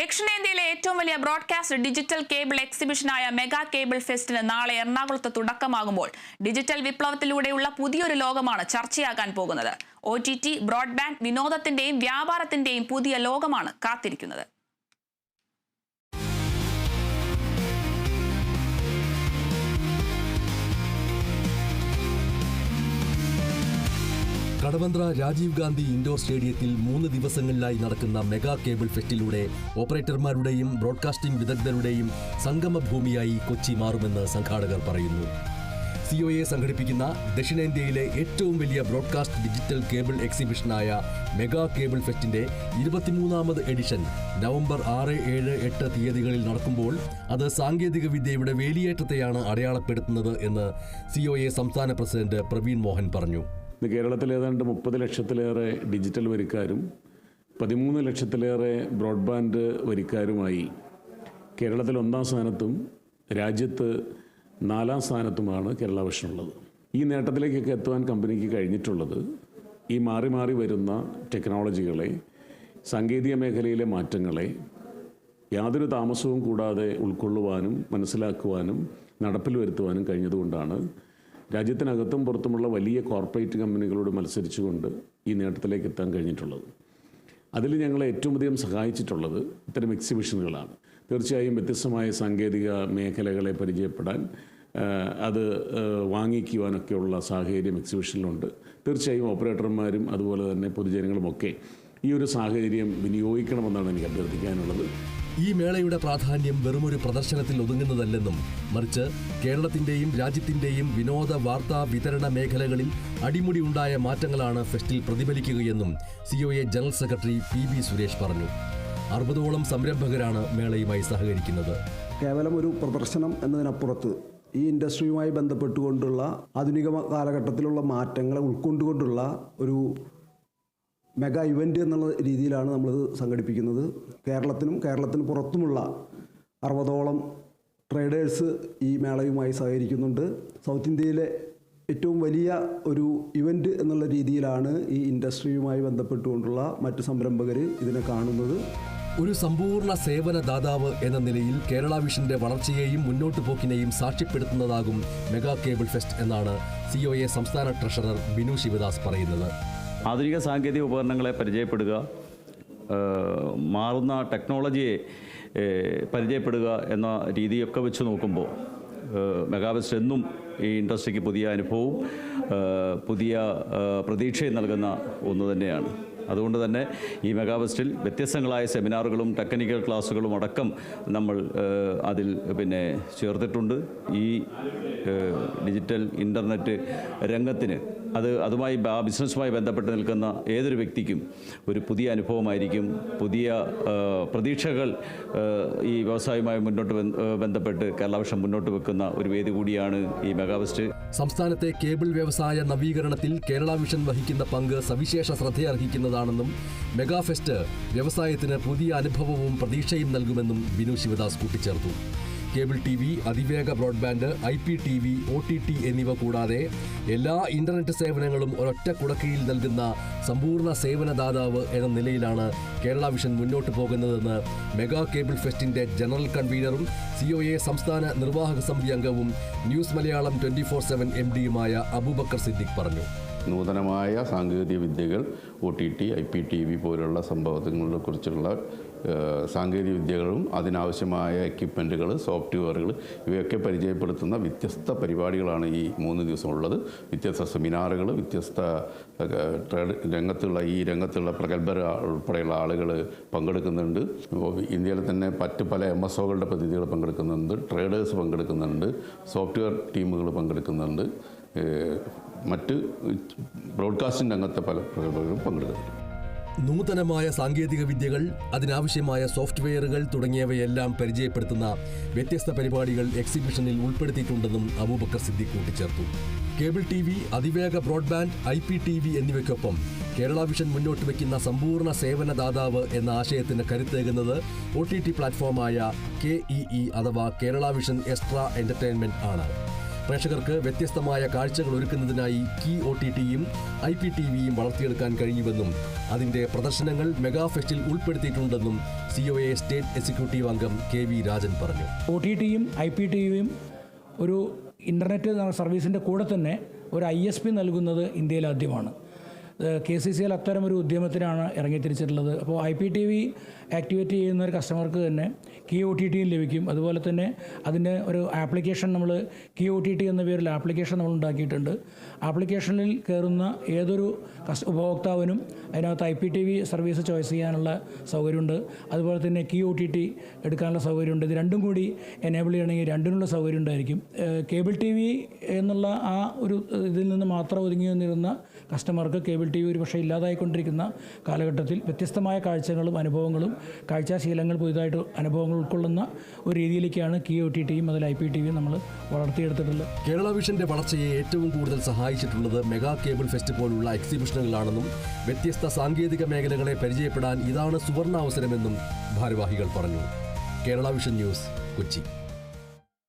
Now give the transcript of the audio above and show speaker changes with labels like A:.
A: ദക്ഷിണേന്ത്യയിലെ ഏറ്റവും വലിയ ബ്രോഡ്കാസ്റ്റ് ഡിജിറ്റൽ കേബിൾ എക്സിബിഷനായ മെഗാ കേബിൾ ഫെസ്റ്റിന് നാളെ എറണാകുളത്ത് തുടക്കമാകുമ്പോൾ ഡിജിറ്റൽ വിപ്ലവത്തിലൂടെയുള്ള പുതിയൊരു ലോകമാണ് ചർച്ചയാകാൻ പോകുന്നത്. ഒ ടി ടി ബ്രോഡ്ബാൻഡ് വിനോദത്തിന്റെയും വ്യാപാരത്തിന്റെയും പുതിയ ലോകമാണ് കാത്തിരിക്കുന്നത്.
B: കടവന്ത്ര രാജീവ് ഗാന്ധി ഇൻഡോർ സ്റ്റേഡിയത്തിൽ മൂന്ന് ദിവസങ്ങളിലായി നടക്കുന്ന മെഗാ കേബിൾ ഫെസ്റ്റിലൂടെ ഓപ്പറേറ്റർമാരുടെയും ബ്രോഡ്കാസ്റ്റിംഗ് വിദഗ്ധരുടെയും സംഗമഭൂമിയായി കൊച്ചി മാറുമെന്ന് സംഘാടകർ പറയുന്നു. സിഒഎ സംഘടിപ്പിക്കുന്ന ദക്ഷിണേന്ത്യയിലെ ഏറ്റവും വലിയ ബ്രോഡ്കാസ്റ്റ് ഡിജിറ്റൽ കേബിൾ എക്സിബിഷനായ മെഗാ കേബിൾ ഫെസ്റ്റിന്റെ ഇരുപത്തിമൂന്നാമത് എഡിഷൻ നവംബർ ആറ് ഏഴ് എട്ട് തീയതികളിൽ നടക്കുമ്പോൾ അത് സാങ്കേതിക വിദ്യയുടെ വേലിയേറ്റത്തെയാണ് അടയാളപ്പെടുത്തുന്നത് എന്ന് സിഒഎ സംസ്ഥാന പ്രസിഡന്റ് പ്രവീൺ മോഹൻ പറഞ്ഞു.
C: ഇന്ന് കേരളത്തിൽ ഏതാണ്ട് മുപ്പത് ലക്ഷത്തിലേറെ ഡിജിറ്റൽ വരിക്കാരും പതിമൂന്ന് ലക്ഷത്തിലേറെ ബ്രോഡ്ബാൻഡ് വരിക്കാരുമായി കേരളത്തിൽ ഒന്നാം സ്ഥാനത്തും രാജ്യത്ത് നാലാം സ്ഥാനത്തുമാണ് കേരള വിഷനുള്ളത് ഈ നേട്ടത്തിലേക്കൊക്കെ എത്തുവാൻ കമ്പനിക്ക് കഴിഞ്ഞിട്ടുള്ളത് ഈ മാറി മാറി വരുന്ന ടെക്നോളജികളെ സാങ്കേതിക മേഖലയിലെ മാറ്റങ്ങളെ യാതൊരു താമസവും കൂടാതെ ഉൾക്കൊള്ളുവാനും മനസ്സിലാക്കുവാനും നടപ്പിൽ വരുത്തുവാനും കഴിഞ്ഞതുകൊണ്ടാണ് രാജ്യത്തിനകത്തും പുറത്തുമുള്ള വലിയ കോർപ്പറേറ്റ് കമ്പനികളോട് മത്സരിച്ചുകൊണ്ട് ഈ നേട്ടത്തിലേക്ക് എത്താൻ കഴിഞ്ഞിട്ടുള്ളത്. അതിൽ ഞങ്ങളെ ഏറ്റവും അധികം സഹായിച്ചിട്ടുള്ളത് ഇത്തരം എക്സിബിഷനുകളാണ്. തീർച്ചയായും വ്യത്യസ്തമായ സാങ്കേതിക മേഖലകളെ പരിചയപ്പെടാൻ അത് വാങ്ങിക്കുവാനൊക്കെയുള്ള സാഹചര്യം എക്സിബിഷനിലുണ്ട്. തീർച്ചയായും ഓപ്പറേറ്റർമാരും അതുപോലെ തന്നെ പൊതുജനങ്ങളുമൊക്കെ ഈ ഒരു സാഹചര്യം വിനിയോഗിക്കണമെന്നാണ് എനിക്ക് അഭ്യർത്ഥിക്കാനുള്ളത്.
B: ഈ മേളയുടെ പ്രാധാന്യം വെറുമൊരു പ്രദർശനത്തിൽ ഒതുങ്ങുന്നതല്ലെന്നും മറിച്ച് കേരളത്തിന്റെയും രാജ്യത്തിന്റെയും വിനോദ വാർത്താ വിതരണ മേഖലകളിൽ അടിമുടി ഉണ്ടായ മാറ്റങ്ങളാണ് ഫെസ്റ്റിൽ പ്രതിഫലിക്കുകയെന്നും COA general secretary P B Suresh പറഞ്ഞു. അറുപതോളം സംരംഭകരാണ് മേളയുമായി സഹകരിക്കുന്നത്.
D: കേവലം ഒരു പ്രദർശനം എന്നതിനപ്പുറത്ത് ഈ ഇൻഡസ്ട്രിയുമായി ബന്ധപ്പെട്ടുകൊണ്ടുള്ള ആധുനിക കാലഘട്ടത്തിലുള്ള മാറ്റങ്ങളെ ഉൾക്കൊണ്ടുകൊണ്ടുള്ള ഒരു മെഗാ ഇവന്റ് എന്നുള്ള രീതിയിലാണ് നമ്മളിത് സംഘടിപ്പിക്കുന്നത്. കേരളത്തിനും കേരളത്തിന് പുറത്തുമുള്ള അറുപതോളം ട്രേഡേഴ്സ് ഈ മേളയുമായി സഹകരിക്കുന്നുണ്ട്. സൗത്ത് ഇന്ത്യയിലെ ഏറ്റവും വലിയ ഒരു ഇവന്റ് എന്നുള്ള രീതിയിലാണ് ഈ ഇൻഡസ്ട്രിയുമായി ബന്ധപ്പെട്ടുകൊണ്ടുള്ള മറ്റ് സംരംഭകർ ഇതിനെ കാണുന്നത്.
B: ഒരു സമ്പൂർണ സേവന ദാതാവ് എന്ന നിലയിൽ കേരള വിഷന്റെ വളർച്ചയെയും മുന്നോട്ടു പോക്കിനെയും സാക്ഷ്യപ്പെടുത്തുന്നതാകും മെഗാ കേബിൾ ഫെസ്റ്റ് എന്നാണ് സിഒഎ സംസ്ഥാന ട്രഷറർ ബിനു ശിവദാസ് പറയുന്നത്.
E: ആധുനിക സാങ്കേതിക ഉപകരണങ്ങളെ പരിചയപ്പെടുക മാറുന്ന ടെക്നോളജിയെ പരിചയപ്പെടുക എന്ന രീതിയൊക്കെ വെച്ച് നോക്കുമ്പോൾ മെഗാബെസ്റ്റ് എന്നും ഈ ഇൻഡസ്ട്രിക്ക് പുതിയ അനുഭവവും പുതിയ പ്രതീക്ഷയും നൽകുന്ന ഒന്ന് തന്നെയാണ്. അതുകൊണ്ട് തന്നെ ഈ മെഗാബെസ്റ്റിൽ വ്യത്യസ്തങ്ങളായ സെമിനാറുകളും ടെക്നിക്കൽ ക്ലാസ്സുകളും അടക്കം നമ്മൾ അതിൽ പിന്നെ ചേർത്തിട്ടുണ്ട്. ഈ ഡിജിറ്റൽ ഇന്റർനെറ്റ് രംഗത്തിന് അത് അതുമായി ആ ബിസിനസ്സുമായി ബന്ധപ്പെട്ട് നിൽക്കുന്ന ഏതൊരു വ്യക്തിക്കും ഒരു പുതിയ അനുഭവമായിരിക്കും. പുതിയ പ്രതീക്ഷകൾ ഈ വ്യവസായവുമായി മുന്നോട്ട് ബന്ധപ്പെട്ട് കേരള മുന്നോട്ട് വെക്കുന്ന ഒരു വേദി കൂടിയാണ് ഈ മെഗാവെസ്റ്റ്
B: സംസ്ഥാനത്തെ കേബിൾ വ്യവസായ നവീകരണത്തിൽ കേരള വിഷൻ വഹിക്കുന്ന പങ്ക് സവിശേഷ ശ്രദ്ധയർഹിക്കുന്നതാണെന്നും മെഗാഫെസ്റ്റ് വ്യവസായത്തിന് പുതിയ അനുഭവവും പ്രതീക്ഷയും നൽകുമെന്നും ബിനു ശിവദാസ് കൂട്ടിച്ചേർത്തു. കേബിൾ ടി വി അതിവേഗ broadband I P T V O T T എന്നിവ കൂടാതെ എല്ലാ ഇന്റർനെറ്റ് സേവനങ്ങളും ഒരൊറ്റ കുടക്കീഴിൽ നൽകുന്ന സമ്പൂർണ സേവനദാതാവ് എന്ന നിലയിലാണ് കേരള വിഷൻ മുന്നോട്ട് പോകുന്നതെന്ന് മെഗാ കേബിൾ ഫെസ്റ്റിന്റെ ജനറൽ കൺവീനറും സിഒഎ സംസ്ഥാന നിർവാഹക സമിതി അംഗവും news Malayalam twenty four seven M ഡിയുമായ Abubakar Siddique പറഞ്ഞു.
F: നൂതനമായ സാങ്കേതിക വിദ്യകൾ O T T I P T V പോലുള്ള സംഭവങ്ങളെ കുറിച്ചുള്ള സാങ്കേതിക വിദ്യകളും അതിനാവശ്യമായ എക്യുപ്മെന്റുകൾ സോഫ്റ്റ്വെയറുകൾ ഇവയൊക്കെ പരിചയപ്പെടുത്തുന്ന വ്യത്യസ്ത പരിപാടികളാണ് ഈ മൂന്ന് ദിവസമുള്ളത്. വ്യത്യസ്ത സെമിനാറുകൾ വ്യത്യസ്ത ട്രേഡ് രംഗത്തുള്ള ഈ രംഗത്തുള്ള പ്രഗത്ഭർ ഉൾപ്പെടെയുള്ള ആളുകൾ പങ്കെടുക്കുന്നുണ്ട്. ഇന്ത്യയിൽ തന്നെ മറ്റ് പല എം എസ് ഒകളുടെ പ്രതിനിധികൾ പങ്കെടുക്കുന്നുണ്ട് ട്രേഡേഴ്സ് പങ്കെടുക്കുന്നുണ്ട് സോഫ്റ്റ്വെയർ ടീമുകൾ പങ്കെടുക്കുന്നുണ്ട്. മറ്റ് ബ്രോഡ്കാസ്റ്റിംഗ് രംഗത്തെ പല പ്രകടനങ്ങളും പങ്കെടുക്കുന്നുണ്ട്
B: നൂതനമായ സാങ്കേതിക വിദ്യകൾ അതിനാവശ്യമായ സോഫ്റ്റ്വെയറുകൾ തുടങ്ങിയവയെല്ലാം പരിചയപ്പെടുത്തുന്ന വ്യത്യസ്ത പരിപാടികൾ എക്സിബിഷനിൽ ഉൾപ്പെടുത്തിയിട്ടുണ്ടെന്നും അബൂബക്കർ സിദ്ദിഖ് കൂട്ടിച്ചേർത്തു. കേബിൾ ടി വി അതിവേഗ broadband I P T V എന്നിവയ്ക്കൊപ്പം കേരള വിഷൻ മുന്നോട്ട് വയ്ക്കുന്ന സമ്പൂർണ സേവനദാതാവ് എന്ന ആശയത്തിന് കരുത്തേകുന്നത് ഒ ടി ടി പ്ലാറ്റ്ഫോമായ കെ ഇ ഇ അഥവാ കേരള വിഷൻ എക്സ്ട്രാ എന്റർടൈൻമെന്റ് ആണ്. പ്രേക്ഷകർക്ക് വ്യത്യസ്തമായ കാഴ്ചകൾ ഒരുക്കുന്നതിനായി കീ ഒ ടി ടിയും ഐ പി ടി വിയും വളർത്തിയെടുക്കാൻ കഴിയുമെന്നും അതിന്റെ പ്രദർശനങ്ങൾ മെഗാ ഫെസ്റ്റിൽ ഉൾപ്പെടുത്തിയിട്ടുണ്ടെന്നും C O A state executive അംഗം കെ വി രാജൻ പറഞ്ഞു.
G: ഒ ടി ടിയും ഐ പി ടി വിയും ഒരു ഇന്റർനെറ്റ് സർവീസിന്റെ കൂടെ തന്നെ ഒരു ഐ എസ് പി നൽകുന്നത് ഇന്ത്യയിൽ ആദ്യമാണ്. കെ സി സി എൽ അത്തരം ഒരു ഉദ്യമത്തിനാണ് ഇറങ്ങിത്തിരിച്ചിട്ടുള്ളത്. അപ്പോൾ I P T V activate ചെയ്യുന്ന ഒരു കസ്റ്റമർക്ക് തന്നെ കീ ഒ ടി ടിയും ലഭിക്കും. അതുപോലെ തന്നെ അതിന്റെ ഒരു ആപ്ലിക്കേഷൻ നമ്മൾ കീ ഒ ടി ടി എന്ന പേരിൽ ആപ്ലിക്കേഷൻ നമ്മൾ ഉണ്ടാക്കിയിട്ടുണ്ട്. ആപ്ലിക്കേഷനിൽ കയറുന്ന ഏതൊരു കസ്റ്റ ഉപഭോക്താവിനും അതിനകത്ത് I P T V service choice ചെയ്യാനുള്ള സൗകര്യമുണ്ട്. അതുപോലെ തന്നെ കീ ഒ ടി ടി എടുക്കാനുള്ള സൗകര്യമുണ്ട്. ഇത് രണ്ടും കൂടി എനേബിൾ ചെയ്യണമെങ്കിൽ രണ്ടിനുള്ള സൗകര്യം ഉണ്ടായിരിക്കും. കേബിൾ ടി വി എന്നുള്ള ആ ഒരു ഇതിൽ നിന്ന് മാത്രം ഒതുങ്ങി നിന്നിരുന്ന കസ്റ്റമർക്ക് കേബിൾ വി ഒരു പക്ഷേ ഇല്ലാതായിക്കൊണ്ടിരിക്കുന്ന കാലഘട്ടത്തിൽ വ്യത്യസ്തമായ കാഴ്ചകളും അനുഭവങ്ങളും കാഴ്ചാശീലങ്ങൾ പുതിയതായിട്ട് അനുഭവങ്ങൾ ഉൾക്കൊള്ളുന്ന ഒരു രീതിയിലേക്കാണ് കീ ഒ ടി ടിയും അതിൽ ഐ പി ടി വിയും നമ്മൾ വളർത്തിയെടുത്തിട്ടുള്ളത്.
B: കേരള വിഷന്റെ വളർച്ചയെ ഏറ്റവും കൂടുതൽ സഹായിച്ചിട്ടുള്ളത് മെഗാ കേബിൾ ഫെസ്റ്റ് പോലുള്ള എക്സിബിഷനുകളാണെന്നും വ്യത്യസ്ത സാങ്കേതിക മേഖലകളെ പരിചയപ്പെടാൻ ഇതാണ് സുവർണാവസരമെന്നും ഭാരവാഹികൾ പറഞ്ഞു. Kerala vision news Kochi.